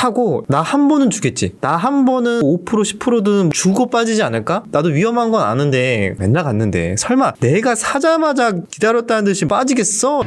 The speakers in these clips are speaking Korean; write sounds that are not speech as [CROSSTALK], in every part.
사고 나 한 번은 주겠지. 나 한 번은 5% 10%든 주고 빠지지 않을까? 나도 위험한 건 아는데 맨날 갔는데 설마 내가 사자마자 기다렸다는 듯이 빠지겠어?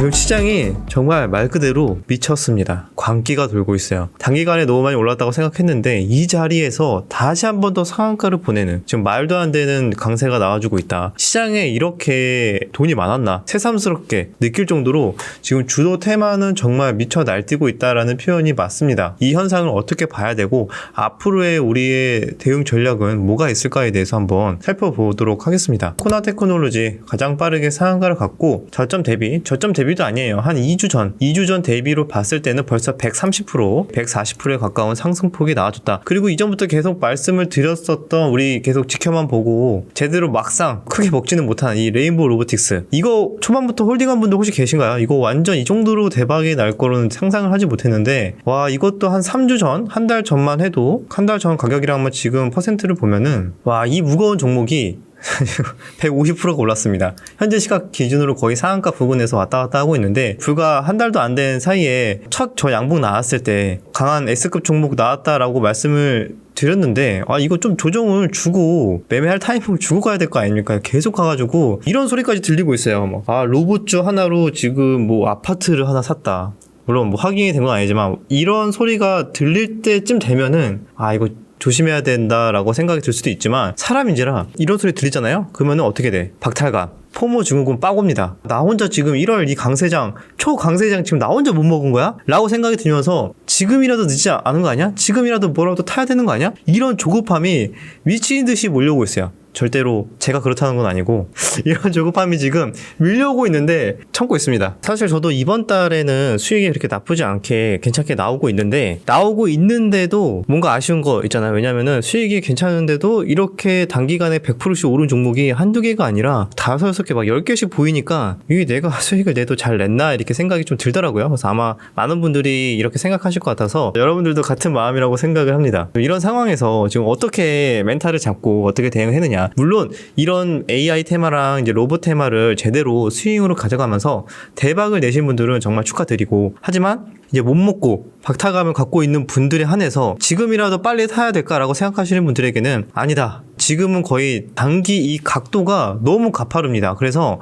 와 지금 시장이 정말 말 그대로 미쳤습니다. 광기가 돌고 있어요. 단기간에 너무 많이 올랐다고 생각했는데 이 자리에서 다시 한 번 더 상한가를 보내는 지금 말도 안 되는 강세가 나와주고 있다. 시장에 이렇게 돈이 많았나 새삼스럽게 느낄 정도로 지금 주도 테마는 정말 미쳐 날뛰고 있다라는 표현이 맞습니다. 이 현상을 어떻게 봐야 되고 앞으로의 우리의 대응 전략은 뭐가 있을까에 대해서 한번 살펴보도록 하겠습니다. 코나 테크놀로지 가장 빠르게 상한가를 갖고 저점 대비 저점 대비 도 아니에요. 한 2주 전 2주 전 대비로 봤을 때는 벌써 130% 140%에 가까운 상승폭이 나와줬다. 그리고 이전부터 계속 말씀을 드렸었던 우리 계속 지켜만 보고 제대로 막상 크게 먹지는 못한 이 레인보우 로보틱스 이거 초반부터 홀딩한 분들 혹시 계신가요? 이거 완전 이 정도로 대박이 날 거로는 상상을 하지 못했는데 와 이것도 한 3주 전 한 달 전만 해도 한 달 전 가격이랑 한번 지금 퍼센트를 보면은 와 이 무거운 종목이 [LAUGHS] 150%가 올랐습니다. 현재 시각 기준으로 거의 상한가 부근에서 왔다 갔다 하고 있는데 불과 한 달도 안 된 사이에 첫 저 양봉 나왔을 때 강한 S급 종목 나왔다라고 말씀을 드렸는데 아 이거 좀 조정을 주고 매매할 타이밍을 주고 가야 될 거 아닙니까? 계속 가가지고 이런 소리까지 들리고 있어요. 막, 아 로봇주 하나로 지금 뭐 아파트를 하나 샀다. 물론 뭐 확인이 된 건 아니지만 이런 소리가 들릴 때쯤 되면은 아 이거 조심해야 된다라고 생각이 들 수도 있지만 사람인지라 이런 소리 들리잖아요? 그러면은 어떻게 돼? 박탈감. 포모 증후군 빠고입니다. 나 혼자 지금 1월 이 강세장, 초강세장 지금 나 혼자 못 먹은 거야? 라고 생각이 들면서 지금이라도 늦지 않은 거 아니야? 지금이라도 뭐라도 타야 되는 거 아니야? 이런 조급함이 미친 듯이 몰려오고 있어요. 절대로 제가 그렇다는 건 아니고 [LAUGHS] 이런 조급함이 지금 밀려오고 있는데 참고 있습니다. 사실 저도 이번 달에는 수익이 그렇게 나쁘지 않게 괜찮게 나오고 있는데 나오고 있는데도 뭔가 아쉬운 거 있잖아요. 왜냐면은 수익이 괜찮은데도 이렇게 단기간에 100%씩 오른 종목이 한두 개가 아니라 다섯 여섯 개막 10개씩 보이니까 이게 내가 [LAUGHS] 수익을 내도 잘 냈나 이렇게 생각이 좀 들더라고요. 그래서 아마 많은 분들이 이렇게 생각하실 것 같아서 여러분들도 같은 마음이라고 생각을 합니다. 이런 상황에서 지금 어떻게 멘탈을 잡고 어떻게 대응했느냐 물론 이런 AI 테마랑 이제 로봇 테마를 제대로 스윙으로 가져가면서 대박을 내신 분들은 정말 축하드리고 하지만 이제 못 먹고 박탈감을 갖고 있는 분들에 한해서 지금이라도 빨리 사야 될까라고 생각하시는 분들에게는 아니다. 지금은 거의 단기 이 각도가 너무 가파릅니다. 그래서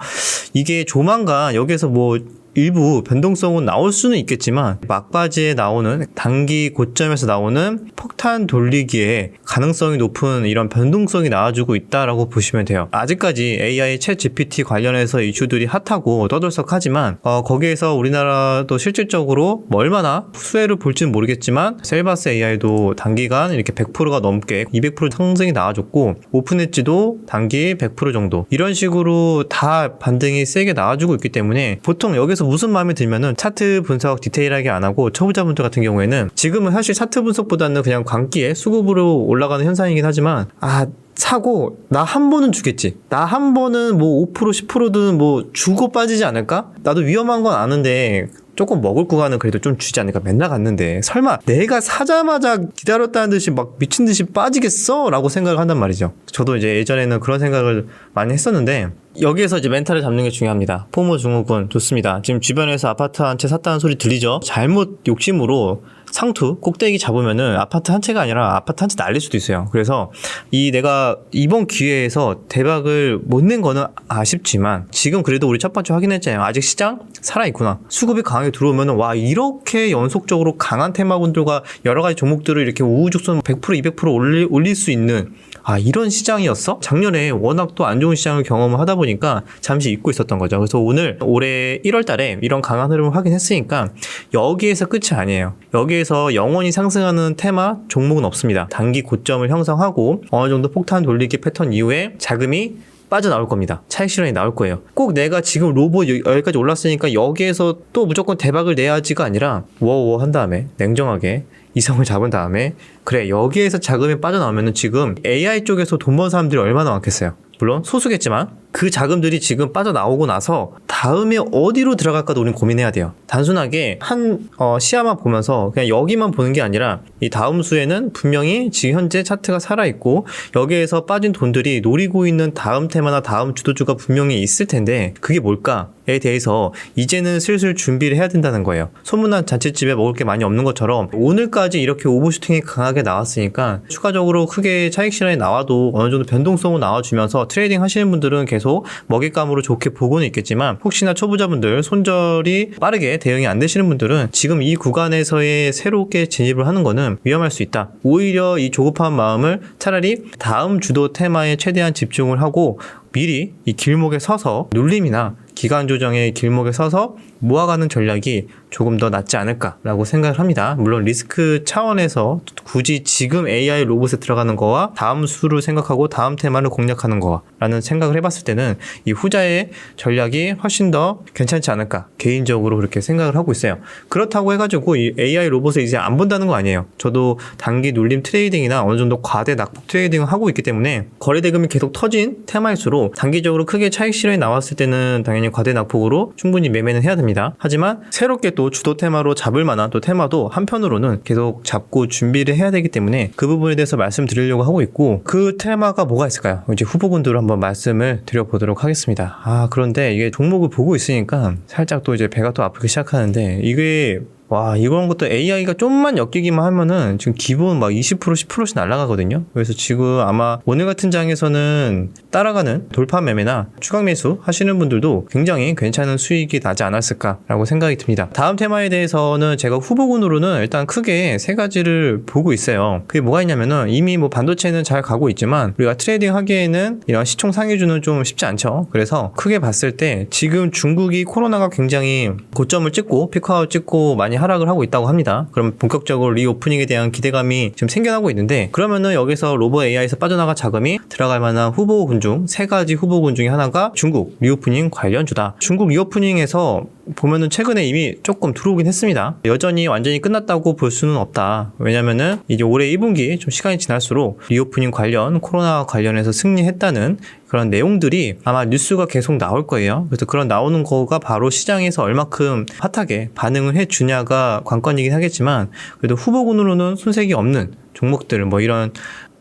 이게 조만간 여기에서 뭐 일부 변동성은 나올 수는 있겠지만 막바지에 나오는 단기 고점에서 나오는 폭탄 돌리기에 가능성이 높은 이런 변동성이 나와주고 있다라고 보시면 돼요. 아직까지 AI 챗 GPT 관련해서 이슈들이 핫하고 떠들썩하지만 어, 거기에서 우리나라도 실질적으로 뭐 얼마나 수혜를 볼지는 모르겠지만 셀바스 AI도 단기간 이렇게 100%가 넘게 200% 상승이 나와줬고 오픈엣지도 단기 100% 정도 이런 식으로 다 반등이 세게 나와주고 있기 때문에 보통 여기서 무슨 마음이 들면은 차트 분석 디테일하게 안 하고 초보자분들 같은 경우에는 지금은 사실 차트 분석보다는 그냥 광기에 수급으로 올라가는 현상이긴 하지만 아 사고 나 한 번은 주겠지. 나 한 번은 뭐 5% 10%든 뭐 주고 빠지지 않을까? 나도 위험한 건 아는데 조금 먹을 구간은 그래도 좀 주지 않을까 맨날 갔는데 설마 내가 사자마자 기다렸다는 듯이 막 미친 듯이 빠지겠어? 라고 생각을 한단 말이죠. 저도 이제 예전에는 그런 생각을 많이 했었는데 여기에서 이제 멘탈을 잡는 게 중요합니다. 포모 증후군 좋습니다. 지금 주변에서 아파트 한 채 샀다는 소리 들리죠? 잘못 욕심으로 상투 꼭대기 잡으면은 아파트 한 채가 아니라 아파트 한 채 날릴 수도 있어요. 그래서 이 내가 이번 기회에서 대박을 못 낸 거는 아쉽지만 지금 그래도 우리 첫 번째 확인했잖아요. 아직 시장 살아 있구나. 수급이 강하게 들어오면은 와 이렇게 연속적으로 강한 테마군들과 여러 가지 종목들을 이렇게 우후죽순 100% 200% 올릴, 올릴 수 있는 아 이런 시장이었어? 작년에 워낙 또 안 좋은 시장을 경험을 하다 보니까 잠시 잊고 있었던 거죠. 그래서 오늘 올해 1월 달에 이런 강한 흐름을 확인했으니까 여기에서 끝이 아니에요. 여기에서 영원히 상승하는 테마 종목은 없습니다. 단기 고점을 형성하고 어느 정도 폭탄 돌리기 패턴 이후에 자금이 빠져나올 겁니다. 차익 실현이 나올 거예요. 꼭 내가 지금 로봇 여- 여기까지 올랐으니까 여기에서 또 무조건 대박을 내야지가 아니라 워워 한 다음에 냉정하게 이성을 잡은 다음에 그래 여기에서 자금이 빠져나오면은 지금 AI 쪽에서 돈 버는 사람들이 얼마나 많겠어요. 물론 소수겠지만 그 자금들이 지금 빠져나오고 나서 다음에 어디로 들어갈까도 우리는 고민해야 돼요. 단순하게 한 어, 시야만 보면서 그냥 여기만 보는 게 아니라 이 다음 수에는 분명히 지금 현재 차트가 살아있고 여기에서 빠진 돈들이 노리고 있는 다음 테마나 다음 주도주가 분명히 있을 텐데 그게 뭘까 에 대해서 이제는 슬슬 준비를 해야 된다는 거예요. 소문난 잔치집에 먹을 게 많이 없는 것처럼 오늘까지 이렇게 오버슈팅이 강하게 나왔으니까 추가적으로 크게 차익 실현이 나와도 어느 정도 변동성을 나와주면서 트레이딩 하시는 분들은 계속 먹잇감으로 좋게 보고는 있겠지만 혹시나 초보자분들 손절이 빠르게 대응이 안 되시는 분들은 지금 이 구간에서의 새롭게 진입을 하는 거는 위험할 수 있다. 오히려 이 조급한 마음을 차라리 다음 주도 테마에 최대한 집중을 하고 미리 이 길목에 서서 눌림이나 기간 조정의 길목에 서서 모아가는 전략이 조금 더 낫지 않을까라고 생각을 합니다. 물론 리스크 차원에서 굳이 지금 AI 로봇에 들어가는 거와 다음 수를 생각하고 다음 테마를 공략하는 거라는 생각을 해봤을 때는 이 후자의 전략이 훨씬 더 괜찮지 않을까 개인적으로 그렇게 생각을 하고 있어요. 그렇다고 해가지고 이 AI 로봇을 이제 안 본다는 거 아니에요. 저도 단기 눌림 트레이딩이나 어느 정도 과대 낙폭 트레이딩을 하고 있기 때문에 거래 대금이 계속 터진 테마일수록 단기적으로 크게 차익 실현이 나왔을 때는 당연히 과대 낙폭으로 충분히 매매는 해야 됩니다. 하지만 새롭게 또 주도 테마로 잡을 만한 또 테마도 한편으로는 계속 잡고 준비를 해야 되기 때문에 그 부분에 대해서 말씀드리려고 하고 있고 그 테마가 뭐가 있을까요? 이제 후보군들을 한번 말씀을 드려보도록 하겠습니다. 아 그런데 이게 종목을 보고 있으니까 살짝 또 이제 배가 또 아프기 시작하는데 이게 와, 이런 것도 AI가 좀만 엮이기만 하면은 지금 기본 막 20% 10%씩 날아가거든요. 그래서 지금 아마 오늘 같은 장에서는 따라가는 돌파 매매나 추각 매수 하시는 분들도 굉장히 괜찮은 수익이 나지 않았을까라고 생각이 듭니다. 다음 테마에 대해서는 제가 후보군으로는 일단 크게 세 가지를 보고 있어요. 그게 뭐가 있냐면은 이미 뭐 반도체는 잘 가고 있지만 우리가 트레이딩 하기에는 이런 시총 상위주는 좀 쉽지 않죠. 그래서 크게 봤을 때 지금 중국이 코로나가 굉장히 고점을 찍고 피크아웃 찍고 많이 하락을 하고 있다고 합니다. 그럼 본격적으로 리오프닝에 대한 기대감이 지금 생겨나고 있는데 그러면은 여기서 로버 AI에서 빠져나간 자금이 들어갈 만한 후보군 중 세 가지 후보군 중에 하나가 중국 리오프닝 관련주다. 중국 리오프닝에서 보면은 최근에 이미 조금 들어오긴 했습니다. 여전히 완전히 끝났다고 볼 수는 없다. 왜냐면은 이제 올해 1분기 좀 시간이 지날수록 리오프닝 관련 코로나 관련해서 승리했다는 그런 내용들이 아마 뉴스가 계속 나올 거예요. 그래서 그런 나오는 거가 바로 시장에서 얼마큼 핫하게 반응을 해 주냐가 관건이긴 하겠지만 그래도 후보군으로는 손색이 없는 종목들 뭐 이런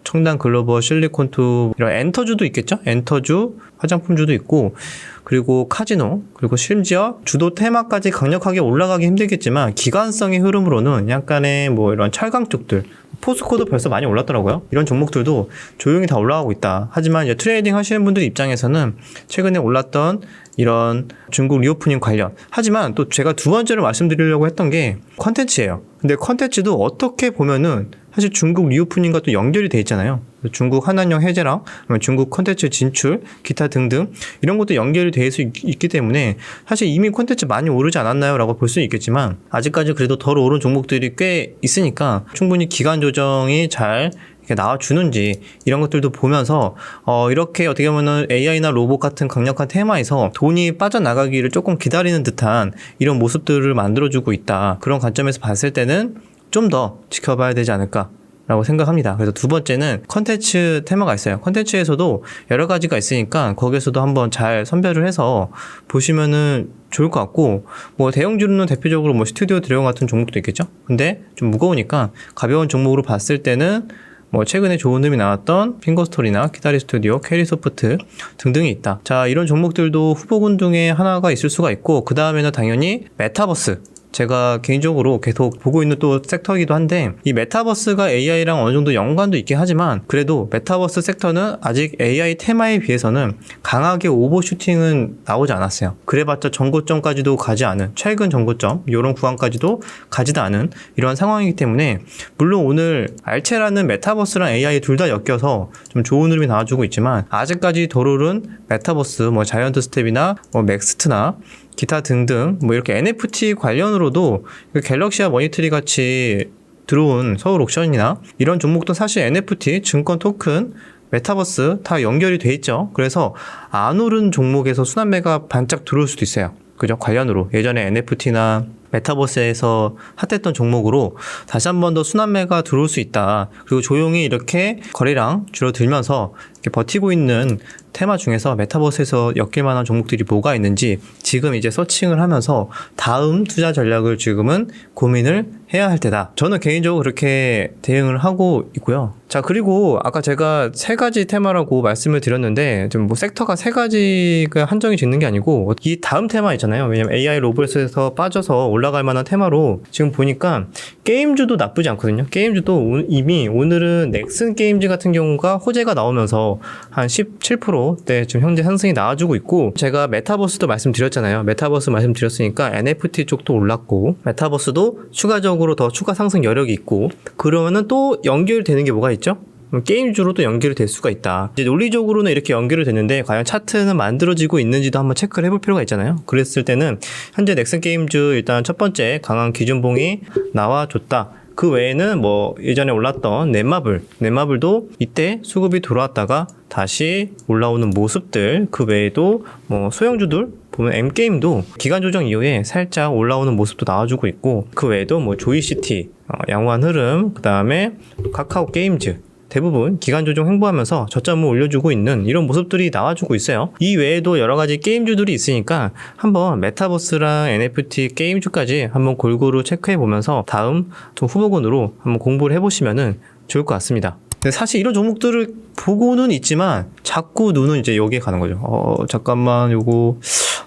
청단 글로벌 실리콘투 이런 엔터주도 있겠죠? 엔터주 화장품주도 있고 그리고 카지노 그리고 심지어 주도 테마까지 강력하게 올라가기 힘들겠지만 기관성의 흐름으로는 약간의 뭐 이런 철강 쪽들 포스코도 벌써 많이 올랐더라고요. 이런 종목들도 조용히 다 올라가고 있다. 하지만 이제 트레이딩 하시는 분들 입장에서는 최근에 올랐던 이런 중국 리오프닝 관련. 하지만 또 제가 두 번째로 말씀드리려고 했던 게 컨텐츠예요. 근데 컨텐츠도 어떻게 보면은 사실 중국 리오프닝과 또 연결이 돼 있잖아요. 중국 한한령 해제랑 중국 콘텐츠 진출, 기타 등등 이런 것도 연결이 돼 있기 때문에 사실 이미 콘텐츠 많이 오르지 않았나요? 라고 볼 수는 있겠지만 아직까지 그래도 덜 오른 종목들이 꽤 있으니까 충분히 기간 조정이 잘 나와주는지 이런 것들도 보면서 어 이렇게 어떻게 보면은 AI나 로봇 같은 강력한 테마에서 돈이 빠져나가기를 조금 기다리는 듯한 이런 모습들을 만들어주고 있다. 그런 관점에서 봤을 때는 좀 더 지켜봐야 되지 않을까. 라고 생각합니다. 그래서 두 번째는 컨텐츠 테마가 있어요. 컨텐츠에서도 여러 가지가 있으니까 거기에서도 한번 잘 선별을 해서 보시면은 좋을 것 같고 뭐 대형주로는 대표적으로 뭐 스튜디오 드래곤 같은 종목도 있겠죠. 근데 좀 무거우니까 가벼운 종목으로 봤을 때는 뭐 최근에 좋은 흐름이 나왔던 핑거스토리나 키다리 스튜디오, 캐리소프트 등등이 있다. 자 이런 종목들도 후보군 중에 하나가 있을 수가 있고 그 다음에는 당연히 메타버스 제가 개인적으로 계속 보고 있는 또 섹터이기도 한데 이 메타버스가 AI랑 어느 정도 연관도 있긴 하지만 그래도 메타버스 섹터는 아직 AI 테마에 비해서는 강하게 오버슈팅은 나오지 않았어요. 그래봤자 전고점까지도 가지 않은 최근 전고점 이런 구간까지도 가지도 않은 이런 상황이기 때문에 물론 오늘 알체라는 메타버스랑 AI 둘 다 엮여서 좀 좋은 흐름이 나와주고 있지만 아직까지 덜 오른 메타버스 뭐 자이언트 스텝이나 뭐 맥스트나 기타 등등 뭐 이렇게 NFT 관련으로도 그 갤럭시와 머니트리 같이 들어온 서울 옥션이나 이런 종목도 사실 NFT 증권 토큰 메타버스 다 연결이 돼 있죠. 그래서 안 오른 종목에서 순환매가 반짝 들어올 수도 있어요. 그죠? 관련으로 예전에 NFT나 메타버스에서 핫했던 종목으로 다시 한 번 더 순환매가 들어올 수 있다. 그리고 조용히 이렇게 거래량 줄어들면서 버티고 있는 테마 중에서 메타버스에서 엮일 만한 종목들이 뭐가 있는지 지금 이제 서칭을 하면서 다음 투자 전략을 지금은 고민을 해야 할 때다. 저는 개인적으로 그렇게 대응을 하고 있고요. 자, 그리고 아까 제가 세 가지 테마라고 말씀을 드렸는데 좀 뭐 섹터가 세 가지가 한정이 짓는 게 아니고 이 다음 테마 있잖아요. 왜냐면 AI 로봇에서 빠져서 올라갈 만한 테마로 지금 보니까 게임주도 나쁘지 않거든요. 게임주도 오- 이미 오늘은 넥슨 게임즈 같은 경우가 호재가 나오면서 한 17%대 지금 현재 상승이 나와주고 있고 제가 메타버스도 말씀드렸잖아요. 메타버스 말씀드렸으니까 NFT 쪽도 올랐고 메타버스도 추가적으로 더 추가 상승 여력이 있고 그러면은 또 연결되는 게 뭐가 있죠? 음, 게임주로도 연결이 될 수가 있다. 이제 논리적으로는 이렇게 연결이 됐는데 과연 차트는 만들어지고 있는지도 한번 체크를 해볼 필요가 있잖아요. 그랬을 때는 현재 넥슨 게임즈 일단 첫 번째 강한 기준봉이 나와줬다. 그 외에는 뭐 예전에 올랐던 넷마블, 넷마블도 이때 수급이 들어왔다가 다시 올라오는 모습들, 그 외에도 뭐 소형주들 보면 M게임도 기간 조정 이후에 살짝 올라오는 모습도 나와주고 있고 그 외에도 뭐 조이시티, 어, 양호한 흐름, 그 다음에 카카오 게임즈 대부분 기간 조정 행보하면서 저점을 올려주고 있는 이런 모습들이 나와주고 있어요. 이 외에도 여러 가지 게임주들이 있으니까 한번 메타버스랑 NFT 게임주까지 한번 골고루 체크해 보면서 다음 좀 후보군으로 한번 공부를 해보시면은 좋을 것 같습니다. 근데 사실 이런 종목들을 보고는 있지만 자꾸 눈은 이제 여기에 가는 거죠. 어 잠깐만 요거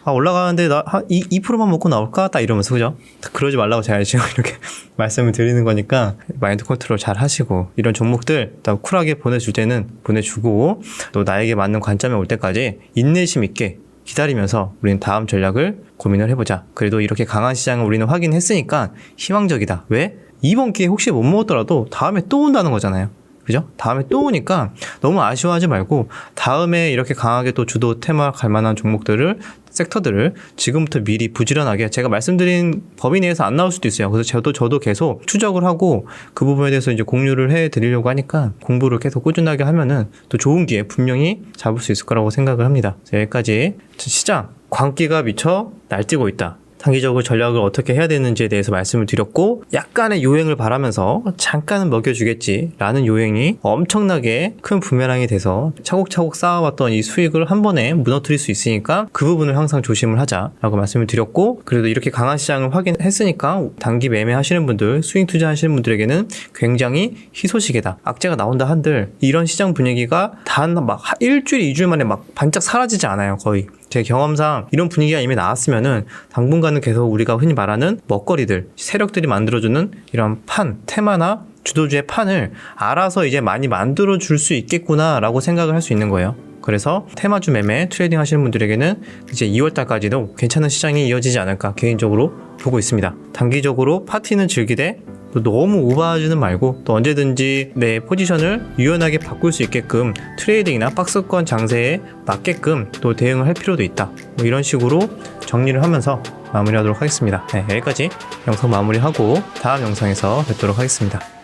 아 올라가는데 나한 2%만 먹고 나올까? 딱 이러면서 그죠? 그러지 말라고 제가 지금 [LAUGHS] 이렇게 말씀을 드리는 거니까 마인드 컨트롤 잘 하시고 이런 종목들 다 쿨하게 보내줄 때는 보내주고 또 나에게 맞는 관점에 올 때까지 인내심 있게 기다리면서 우리는 다음 전략을 고민을 해보자. 그래도 이렇게 강한 시장을 우리는 확인했으니까 희망적이다. 왜? 이번 기회에 혹시 못 먹었더라도 다음에 또 온다는 거잖아요. 그죠? 다음에 또 오니까 너무 아쉬워하지 말고 다음에 이렇게 강하게 또 주도 테마 갈 만한 종목들을 섹터들을 지금부터 미리 부지런하게 제가 말씀드린 범위 내에서 안 나올 수도 있어요. 그래서 저도 저도 계속 추적을 하고 그 부분에 대해서 이제 공유를 해 드리려고 하니까 공부를 계속 꾸준하게 하면은 또 좋은 기회 분명히 잡을 수 있을 거라고 생각을 합니다. 자, 여기까지 시장 광기가 미쳐 날뛰고 있다. 단기적으로 전략을 어떻게 해야 되는지에 대해서 말씀을 드렸고 약간의 요행을 바라면서 잠깐은 먹여주겠지라는 요행이 엄청나게 큰 부메랑이 돼서 차곡차곡 쌓아왔던 이 수익을 한 번에 무너뜨릴 수 있으니까 그 부분을 항상 조심을 하자라고 말씀을 드렸고 그래도 이렇게 강한 시장을 확인했으니까 단기 매매 하시는 분들 스윙 투자하시는 분들에게는 굉장히 희소식이다 악재가 나온다 한들 이런 시장 분위기가 단 막 일주일 이주일 만에 막 반짝 사라지지 않아요 거의 제 경험상 이런 분위기가 이미 나왔으면은 당분간은 계속 우리가 흔히 말하는 먹거리들, 세력들이 만들어주는 이런 판, 테마나 주도주의 판을 알아서 이제 많이 만들어 줄 수 있겠구나라고 생각을 할 수 있는 거예요. 그래서 테마주 매매 트레이딩 하시는 분들에게는 이제 2월달까지도 괜찮은 시장이 이어지지 않을까 개인적으로 보고 있습니다. 단기적으로 파티는 즐기되 또 너무 오버하지는 말고 또 언제든지 내 포지션을 유연하게 바꿀 수 있게끔 트레이딩이나 박스권 장세에 맞게끔 또 대응을 할 필요도 있다. 뭐 이런 식으로 정리를 하면서 마무리하도록 하겠습니다. 네, 여기까지 영상 마무리하고 다음 영상에서 뵙도록 하겠습니다.